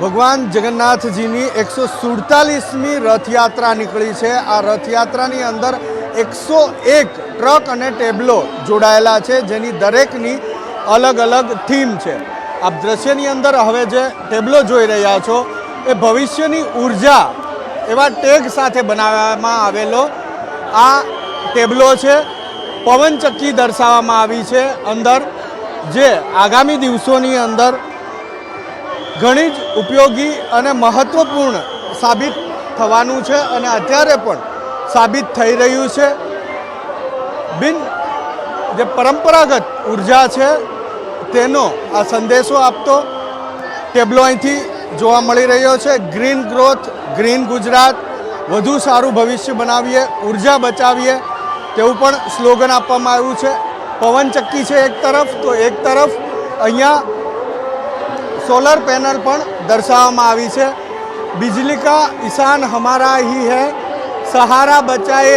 ભગવાન જગન્નાથજીની એકસો સુડતાલીસમી રથયાત્રા નીકળી છે. આ રથયાત્રાની અંદર એકસો એક ટ્રક અને ટેબલો જોડાયેલા છે, જેની દરેકની અલગ અલગ થીમ છે. આપ દ્રશ્યની અંદર હવે જે ટેબલો જોઈ રહ્યા છો, એ ભવિષ્યની ઊર્જા એવા ટેગ સાથે બનાવવામાં આવેલો આ ટેબલો છે. પવનચક્કી દર્શાવવામાં આવી છે અંદર, જે આગામી દિવસોની અંદર ઘણી જ ઉપયોગી અને મહત્ત્વપૂર્ણ સાબિત થવાનું છે અને અત્યારે પણ સાબિત થઈ રહ્યું છે. બિન જે પરંપરાગત ઊર્જા છે, તેનો આ સંદેશો આપતો ટેબલો અહીંથી જોવા મળી રહ્યો છે. ગ્રીન ગ્રોથ, ગ્રીન ગુજરાત, વધુ સારું ભવિષ્ય બનાવીએ, ઊર્જા બચાવીએ, તેવું પણ સ્લોગન આપવામાં આવ્યું છે. પવનચક્કી છે એક તરફ, તો એક તરફ અહીંયા સોલર પેનલ પણ દર્શાવવામાં આવી છે. બિજલી કા ઈશાન હમારા ही है સહારા બચાએ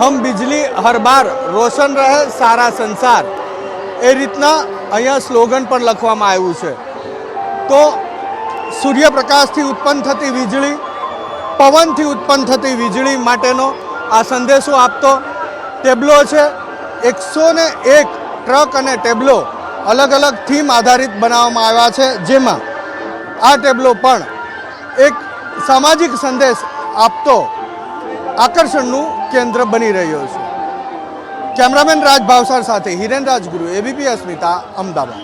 હમ બિજલી હર બાર. રોશન રહે સારા સંસાર. એ રીતના અહીંયા સ્લોગન પણ લખવામાં આવ્યું છે. તો સૂર્યપ્રકાશથી ઉત્પન્ન થતી વીજળી, પવનથી ઉત્પન્ન થતી વીજળી માટેનો આ સંદેશો આપતો. ટેબલો છે. એકસો ને એક ટ્રક અને ટેબલો અલગ અલગ થીમ આધારિત બનાવવામાં આવ્યા છે, જેમાં આ ટેબલો પણ એક સામાજિક સંદેશ આપતો આકર્ષણનું કેન્દ્ર બની રહ્યો છે. કેમેરામેન રાજ ભાવસાર સાથે હિરેન રાજગુરુ એબીપી અસ્મિતા, અમદાવાદ.